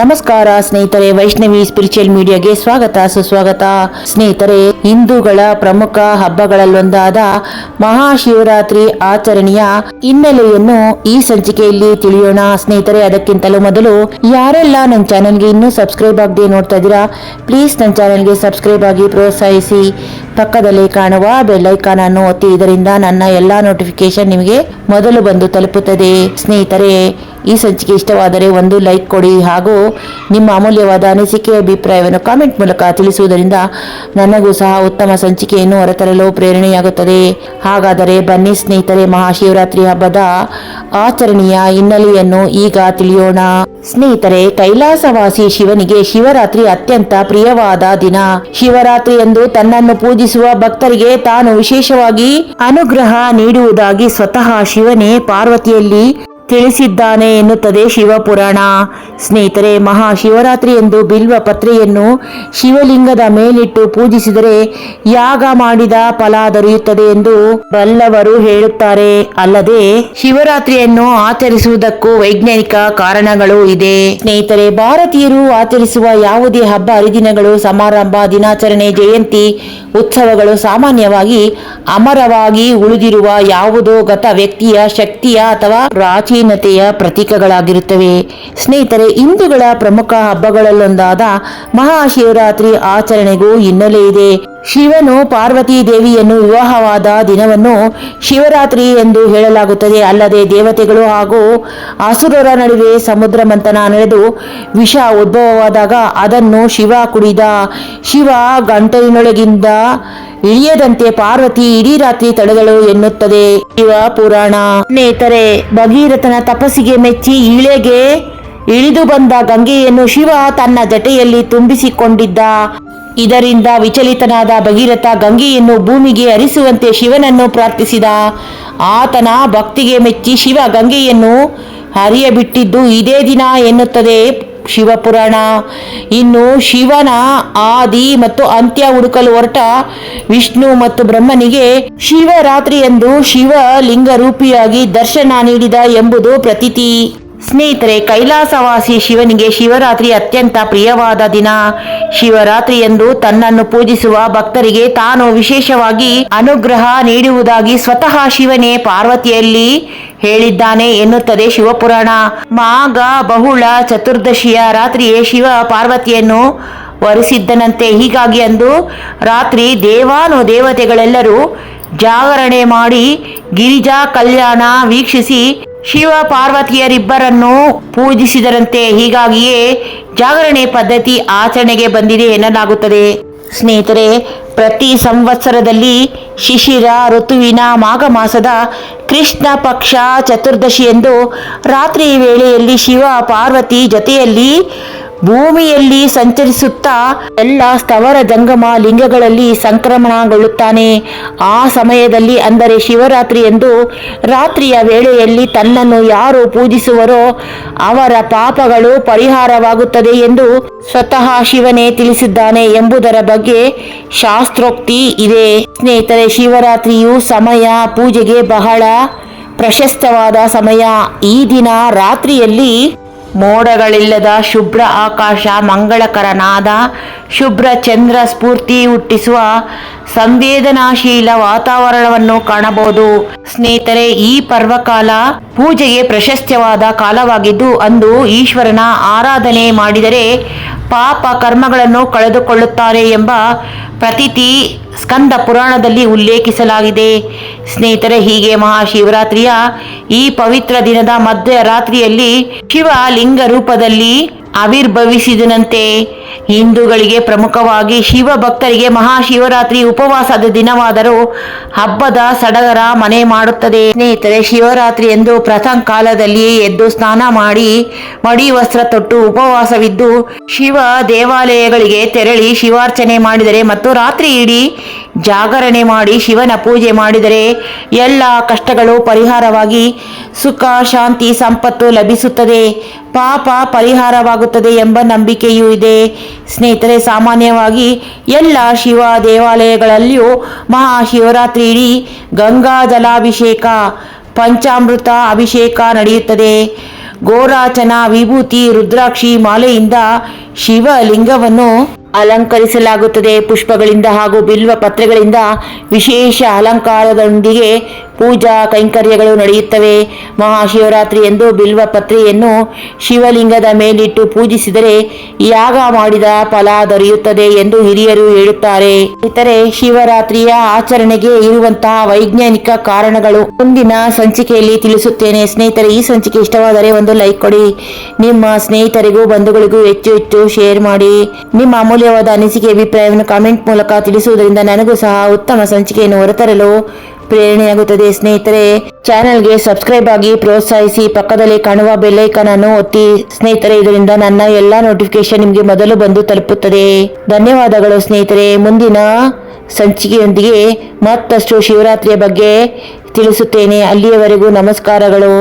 ನಮಸ್ಕಾರ ಸ್ನೇಹಿತರೆ, ವೈಷ್ಣವಿ ಸ್ಪಿರಿಚುವಲ್ ಮೀಡಿಯಾಗೆ ಸ್ವಾಗತ, ಸುಸ್ವಾಗತ. ಸ್ನೇಹಿತರೆ, ಹಿಂದೂಗಳ ಪ್ರಮುಖ ಹಬ್ಬಗಳಲ್ಲೊಂದಾದ ಮಹಾಶಿವರಾತ್ರಿ ಆಚರಣೆಯ ಹಿನ್ನೆಲೆಯನ್ನು ಈ ಸಂಚಿಕೆಯಲ್ಲಿ ತಿಳಿಯೋಣ. ಸ್ನೇಹಿತರೆ, ಅದಕ್ಕಿಂತಲೂ ಮೊದಲು ಯಾರೆಲ್ಲ ನನ್ನ ಚಾನೆಲ್ಗೆ ಇನ್ನೂ ಸಬ್ಸ್ಕ್ರೈಬ್ ಆಗದೆ ನೋಡ್ತಾ ಇದ್ದೀರಾ ಪ್ಲೀಸ್ ನನ್ನ ಚಾನೆಲ್ಗೆ ಸಬ್ಸ್ಕ್ರೈಬ್ ಆಗಿ ಪ್ರೋತ್ಸಾಹಿಸಿ. ಪಕ್ಕದಲ್ಲಿ ಕಾಣುವ ಬೆಲ್ ಐಕಾನ್ ಅನ್ನು ಒತ್ತಿ, ಇದರಿಂದ ನನ್ನ ಎಲ್ಲಾ ನೋಟಿಫಿಕೇಶನ್ ನಿಮಗೆ ಮೊದಲು ಬಂದು ತಲುಪುತ್ತದೆ. ಸ್ನೇಹಿತರೆ, ಈ ಸಂಚಿಕೆ ಇಷ್ಟವಾದರೆ ಒಂದು ಲೈಕ್ ಕೊಡಿ ಹಾಗೂ ನಿಮ್ಮ ಅಮೂಲ್ಯವಾದ ಅನಿಸಿಕೆ ಅಭಿಪ್ರಾಯವನ್ನು ಕಾಮೆಂಟ್ ಮೂಲಕ ತಿಳಿಸುವುದರಿಂದ ನನಗೂ ಸಹ ಉತ್ತಮ ಸಂಚಿಕೆಯನ್ನು ಹೊರತರಲು ಪ್ರೇರಣೆಯಾಗುತ್ತದೆ. ಹಾಗಾದರೆ ಬನ್ನಿ ಸ್ನೇಹಿತರೆ, ಮಹಾಶಿವರಾತ್ರಿ ಹಬ್ಬದ ಆಚರಣೆಯ ಹಿನ್ನೆಲೆಯನ್ನು ಈಗ ತಿಳಿಯೋಣ. ಸ್ನೇಹಿತರೆ, ಕೈಲಾಸವಾಸಿ ಶಿವನಿಗೆ ಶಿವರಾತ್ರಿ ಅತ್ಯಂತ ಪ್ರಿಯವಾದ ದಿನ. ಶಿವರಾತ್ರಿ ಎಂದು ತನ್ನನ್ನು ಪೂಜಿಸುವ ಭಕ್ತರಿಗೆ ತಾನು ವಿಶೇಷವಾಗಿ ಅನುಗ್ರಹ ನೀಡುವುದಾಗಿ ಸ್ವತಃ ಶಿವನೇ ಪಾರ್ವತಿಯಲ್ಲಿ ತಿಳಿಸಿದ್ದಾನೆ ಎನ್ನುತ್ತದೆ ಶಿವಪುರಾಣ. ಸ್ನೇಹಿತರೆ, ಮಹಾಶಿವರಾತ್ರಿ ಎಂದು ಬಿಲ್ವ ಪತ್ರೆಯನ್ನು ಶಿವಲಿಂಗದ ಮೇಲಿಟ್ಟು ಪೂಜಿಸಿದರೆ ಯಾಗ ಮಾಡಿದ ಫಲ ದೊರೆಯುತ್ತದೆ ಎಂದು ಬಲ್ಲವರು ಹೇಳುತ್ತಾರೆ. ಅಲ್ಲದೆ, ಶಿವರಾತ್ರಿಯನ್ನು ಆಚರಿಸುವುದಕ್ಕೂ ವೈಜ್ಞಾನಿಕ ಕಾರಣಗಳು ಇದೆ. ಸ್ನೇಹಿತರೆ, ಭಾರತೀಯರು ಆಚರಿಸುವ ಯಾವುದೇ ಹಬ್ಬ, ಹರಿದಿನಗಳು, ಸಮಾರಂಭ, ದಿನಾಚರಣೆ, ಜಯಂತಿ, ಉತ್ಸವಗಳು ಸಾಮಾನ್ಯವಾಗಿ ಅಮರವಾಗಿ ಉಳಿದಿರುವ ಯಾವುದೋ ಗತ ವ್ಯಕ್ತಿಯ ಶಕ್ತಿಯ ಅಥವಾ ಪ್ರಾಚೀನತೆಯ ಪ್ರತೀಕಗಳಾಗಿರುತ್ತವೆ. ಸ್ನೇಹಿತರೆ ಹಿಂದೂಗಳ ಪ್ರಮುಖ ಹಬ್ಬಗಳಲ್ಲೊಂದಾದ ಮಹಾಶಿವರಾತ್ರಿ ಆಚರಣೆಗೂ ಹಿನ್ನೆಲೆ ಇದೆ. ಶಿವನು ಪಾರ್ವತಿ ದೇವಿಯನ್ನು ವಿವಾಹವಾದ ದಿನವನ್ನು ಶಿವರಾತ್ರಿ ಎಂದು ಹೇಳಲಾಗುತ್ತದೆ. ಅಲ್ಲದೆ ದೇವತೆಗಳು ಹಾಗೂ ಅಸುರರ ನಡುವೆ ಸಮುದ್ರ ಮಂಥನ ನಡೆದು ವಿಷ ಉದ್ಭವವಾದಾಗ ಅದನ್ನು ಶಿವ ಕುಡಿದ ಶಿವ ಗಂಟಲಿನೊಳಗಿಂದ ಇಳಿಯದಂತೆ ಪಾರ್ವತಿ ಇಡೀ ರಾತ್ರಿ ತಡೆದಳು ಎನ್ನುತ್ತದೆ. ಶಿವ ಪುರಾಣ. ಸ್ನೇಹಿತರೆ, ಭಗೀರಥನ ತಪಸ್ಸಿಗೆ ಮೆಚ್ಚಿ ಇಳೆಗೆ ಇಳಿದು ಬಂದ ಗಂಗೆಯನ್ನು ಶಿವ ತನ್ನ ಜಟೆಯಲ್ಲಿ ತುಂಬಿಸಿಕೊಂಡಿದ್ದ. ಇದರಿಂದ ವಿಚಲಿತನಾದ ಭಗೀರಥ ಗಂಗೆಯನ್ನು ಭೂಮಿಗೆ ಹರಿಸುವಂತೆ ಶಿವನನ್ನು ಪ್ರಾರ್ಥಿಸಿದ. ಆತನ ಭಕ್ತಿಗೆ ಮೆಚ್ಚಿ ಶಿವ ಗಂಗೆಯನ್ನು ಹರಿಯಬಿಟ್ಟಿದ್ದು ಇದೇ ದಿನ ಎನ್ನುತ್ತದೆ ಶಿವಪುರಾಣ. ಇನ್ನು ಶಿವನ ಆದಿ ಮತ್ತು ಅಂತ್ಯ ಹುಡುಕಲು ಹೊರಟ ವಿಷ್ಣು ಮತ್ತು ಬ್ರಹ್ಮನಿಗೆ ಶಿವರಾತ್ರಿಯಂದು ಶಿವ ಲಿಂಗ ರೂಪಿಯಾಗಿ ದರ್ಶನ ನೀಡಿದ ಎಂಬುದು ಪ್ರತೀತಿ. ಸ್ನೇಹಿತರೆ, ಕೈಲಾಸವಾಸಿ ಶಿವನಿಗೆ ಶಿವರಾತ್ರಿ ಅತ್ಯಂತ ಪ್ರಿಯವಾದ ದಿನ. ಶಿವರಾತ್ರಿ ಎಂದು ತನ್ನನ್ನು ಪೂಜಿಸುವ ಭಕ್ತರಿಗೆ ತಾನು ವಿಶೇಷವಾಗಿ ಅನುಗ್ರಹ ನೀಡುವುದಾಗಿ ಸ್ವತಃ ಶಿವನೇ ಪಾರ್ವತಿಯಲ್ಲಿ ಹೇಳಿದ್ದಾನೆ ಎನ್ನುತ್ತದೆ ಶಿವಪುರಾಣ. ಮಾಘ, ಬಹುಳ, ಚತುರ್ದಶಿಯ ರಾತ್ರಿಯೇ ಶಿವ ಪಾರ್ವತಿಯನ್ನು ವರಿಸಿದ್ದನಂತೆ. ಹೀಗಾಗಿ ಅಂದು ರಾತ್ರಿ ದೇವಾನು ದೇವತೆಗಳೆಲ್ಲರೂ ಜಾಗರಣೆ ಮಾಡಿ ಗಿರಿಜಾ ಕಲ್ಯಾಣ ವೀಕ್ಷಿಸಿ ಶಿವ ಪಾರ್ವತಿಯರಿಬ್ಬರನ್ನು ಪೂಜಿಸಿದರಂತೆ ಹೀಗಾಗಿಯೇ ಜಾಗರಣೆ ಪದ್ಧತಿ ಆಚರಣೆಗೆ ಬಂದಿದೆ ಎನ್ನಲಾಗುತ್ತದೆ. ಸ್ನೇಹಿತರೆ, ಪ್ರತಿ ಸಂವತ್ಸರದಲ್ಲಿ ಶಿಶಿರ ಋತುವಿನ ಮಾಘ ಮಾಸದ ಕೃಷ್ಣ ಪಕ್ಷ ಚತುರ್ದಶಿಯಂದು ರಾತ್ರಿ ವೇಳೆಯಲ್ಲಿ ಶಿವ ಪಾರ್ವತಿ ಜೊತೆಯಲ್ಲಿ ಭೂಮಿಯಲ್ಲಿ ಸಂಚರಿಸುತ್ತಾ ಎಲ್ಲ ಸ್ಥವರ ಜಂಗಮ ಲಿಂಗಗಳಲ್ಲಿ ಸಂಕ್ರಮಣಗೊಳ್ಳುತ್ತಾನೆ. ಆ ಸಮಯದಲ್ಲಿ ಅಂದರೆ ಶಿವರಾತ್ರಿ ಎಂದು ರಾತ್ರಿಯ ವೇಳೆಯಲ್ಲಿ ತನ್ನನ್ನು ಯಾರು ಪೂಜಿಸುವರೋ ಅವರ ಪಾಪಗಳು ಪರಿಹಾರವಾಗುತ್ತದೆ ಎಂದು ಸ್ವತಃ ಶಿವನೇ ತಿಳಿಸಿದ್ದಾನೆ ಎಂಬುದರ ಬಗ್ಗೆ ಶಾಸ್ತ್ರೋಕ್ತಿ ಇದೆ. ಸ್ನೇಹಿತರೆ, ಶಿವರಾತ್ರಿಯು ಸಮಯ, ಪೂಜೆಗೆ ಬಹಳ ಪ್ರಶಸ್ತವಾದ ಸಮಯ. ಈ ದಿನ ರಾತ್ರಿಯಲ್ಲಿ ಮೋಡಗಳಿಲ್ಲದ ಶುಭ್ರ ಆಕಾಶ ಮಂಗಳಕರನಾದ ಶುಭ್ರ ಚಂದ್ರ ಸ್ಫೂರ್ತಿ ಹುಟ್ಟಿಸುವ ಸಂವೇದನಾಶೀಲ ವಾತಾವರಣವನ್ನು ಕಾಣಬಹುದು. ಸ್ನೇಹಿತರೆ, ಈ ಪರ್ವಕಾಲ ಪೂಜೆಗೆ ಪ್ರಶಸ್ತ್ಯವಾದ ಕಾಲವಾಗಿದ್ದು, ಅಂದು ಈಶ್ವರನ ಆರಾಧನೆ ಮಾಡಿದರೆ ಪಾಪ ಕರ್ಮಗಳನ್ನು ಕಳೆದುಕೊಳ್ಳುತ್ತಾರೆ ಎಂಬ ಪ್ರತೀತಿ ಸ್ಕಂದ ಪುರಾಣದಲ್ಲಿ ಉಲ್ಲೇಖಿಸಲಾಗಿದೆ. ಸ್ನೇಹಿತರೆ, ಹೀಗೆ ಮಹಾಶಿವರಾತ್ರಿಯ ಈ ಪವಿತ್ರ ದಿನದ ಮಧ್ಯರಾತ್ರಿಯಲ್ಲಿ ಶಿವ ಲಿಂಗ ರೂಪದಲ್ಲಿ ಆವಿರ್ಭವಿಸಿದನಂತೆ. ಹಿಂದೂಗಳಿಗೆ ಪ್ರಮುಖವಾಗಿ ಶಿವ ಭಕ್ತರಿಗೆ ಮಹಾಶಿವರಾತ್ರಿ ಉಪವಾಸದ ದಿನವಾದರೂ ಹಬ್ಬದ ಸಡಗರ ಮನೆ ಮಾಡುತ್ತದೆ. ಸ್ನೇಹಿತರೆ, ಶಿವರಾತ್ರಿ ಎಂದು ಪ್ರಥಮ ಕಾಲದಲ್ಲಿ ಎದ್ದು ಸ್ನಾನ ಮಾಡಿ ಮಡಿ ವಸ್ತ್ರ ತೊಟ್ಟು ಉಪವಾಸವಿದ್ದು ಶಿವ ದೇವಾಲಯಗಳಿಗೆ ತೆರಳಿ ಶಿವಾರ್ಚನೆ ಮಾಡಿದರೆ ಮತ್ತು ರಾತ್ರಿ ಇಡೀ ಜಾಗರಣೆ ಮಾಡಿ ಶಿವನ ಪೂಜೆ ಮಾಡಿದರೆ ಎಲ್ಲ ಕಷ್ಟಗಳು ಪರಿಹಾರವಾಗಿ ಸುಖ, ಶಾಂತಿ, ಸಂಪತ್ತು ಲಭಿಸುತ್ತದೆ. ಪಾಪ ಪರಿಹಾರವಾಗುತ್ತದೆ ಎಂಬ ನಂಬಿಕೆಯೂ ಇದೆ. ಸ್ನೇಹಿತರೆ, ಸಾಮಾನ್ಯವಾಗಿ ಎಲ್ಲ ಶಿವ ದೇವಾಲಯಗಳಲ್ಲಿಯೂ ಮಹಾಶಿವರಾತ್ರಿ ಇಡೀ ಗಂಗಾ ಜಲಾಭಿಷೇಕ, ಪಂಚಾಮೃತ ಅಭಿಷೇಕ ನಡೆಯುತ್ತದೆ. ಗೋರಾಚನ ವಿಭೂತಿ ರುದ್ರಾಕ್ಷಿ ಮಾಲೆಯಿಂದ ಶಿವಲಿಂಗವನ್ನು ಅಲಂಕರಿಸಲಾಗುತ್ತದೆ. ಪುಷ್ಪಗಳಿಂದ ಹಾಗೂ ಬಿಲ್ವ ಪತ್ರೆಗಳಿಂದ ವಿಶೇಷ ಅಲಂಕಾರದೊಂದಿಗೆ ಪೂಜಾ ಕೈಂಕರ್ಯಗಳು ನಡೆಯುತ್ತವೆ. ಮಹಾಶಿವರಾತ್ರಿ ಎಂದು ಬಿಲ್ವ ಪತ್ರೆಯನ್ನು ಶಿವಲಿಂಗದ ಮೇಲಿಟ್ಟು ಪೂಜಿಸಿದರೆ ಯಾಗ ಮಾಡಿದ ಫಲ ದೊರೆಯುತ್ತದೆ ಎಂದು ಹಿರಿಯರು ಹೇಳುತ್ತಾರೆ. ಇತರೆ ಶಿವರಾತ್ರಿಯ ಆಚರಣೆಗೆ ಇರುವಂತಹ ವೈಜ್ಞಾನಿಕ ಕಾರಣಗಳು ಮುಂದಿನ ಸಂಚಿಕೆಯಲ್ಲಿ ತಿಳಿಸುತ್ತೇನೆ. ಸ್ನೇಹಿತರೆ, ಈ ಸಂಚಿಕೆ ಇಷ್ಟವಾದರೆ ಒಂದು ಲೈಕ್ ಕೊಡಿ. ನಿಮ್ಮ ಸ್ನೇಹಿತರಿಗೂ, ಬಂಧುಗಳಿಗೂ ಹೆಚ್ಚು ಹೆಚ್ಚು ಶೇರ್ ಮಾಡಿ. ನಿಮ್ಮ ಅಮೂಲ್ಯವಾದ ಅನಿಸಿಕೆ ಅಭಿಪ್ರಾಯವನ್ನು ಕಾಮೆಂಟ್ ಮೂಲಕ ತಿಳಿಸುವುದರಿಂದ ನನಗೂ ಸಹ ಉತ್ತಮ ಸಂಚಿಕೆಯನ್ನು ಹೊರತರಲು ಪ್ರೇರಣೆಯಾಗುತ್ತದೆ. ಸ್ನೇಹಿತರೆ, ಚಾನೆಲ್ಗೆ ಸಬ್ಸ್ಕ್ರೈಬ್ ಆಗಿ ಪ್ರೋತ್ಸಾಹಿಸಿ ಪಕ್ಕದಲ್ಲಿ ಕಾಣುವ ಬೆಲ್ಲೈಕನ್ ಅನ್ನು ಒತ್ತಿ. ಸ್ನೇಹಿತರೆ, ಇದರಿಂದ ನನ್ನ ಎಲ್ಲ ನೋಟಿಫಿಕೇಶನ್ ನಿಮಗೆ ಮೊದಲು ಬಂದು ತಲುಪುತ್ತದೆ. ಧನ್ಯವಾದಗಳು ಸ್ನೇಹಿತರೆ. ಮುಂದಿನ ಸಂಚಿಕೆಯೊಂದಿಗೆ ಮತ್ತಷ್ಟು ಶಿವರಾತ್ರಿಯ ಬಗ್ಗೆ ತಿಳಿಸುತ್ತೇನೆ. ಅಲ್ಲಿಯವರೆಗೂ ನಮಸ್ಕಾರಗಳು.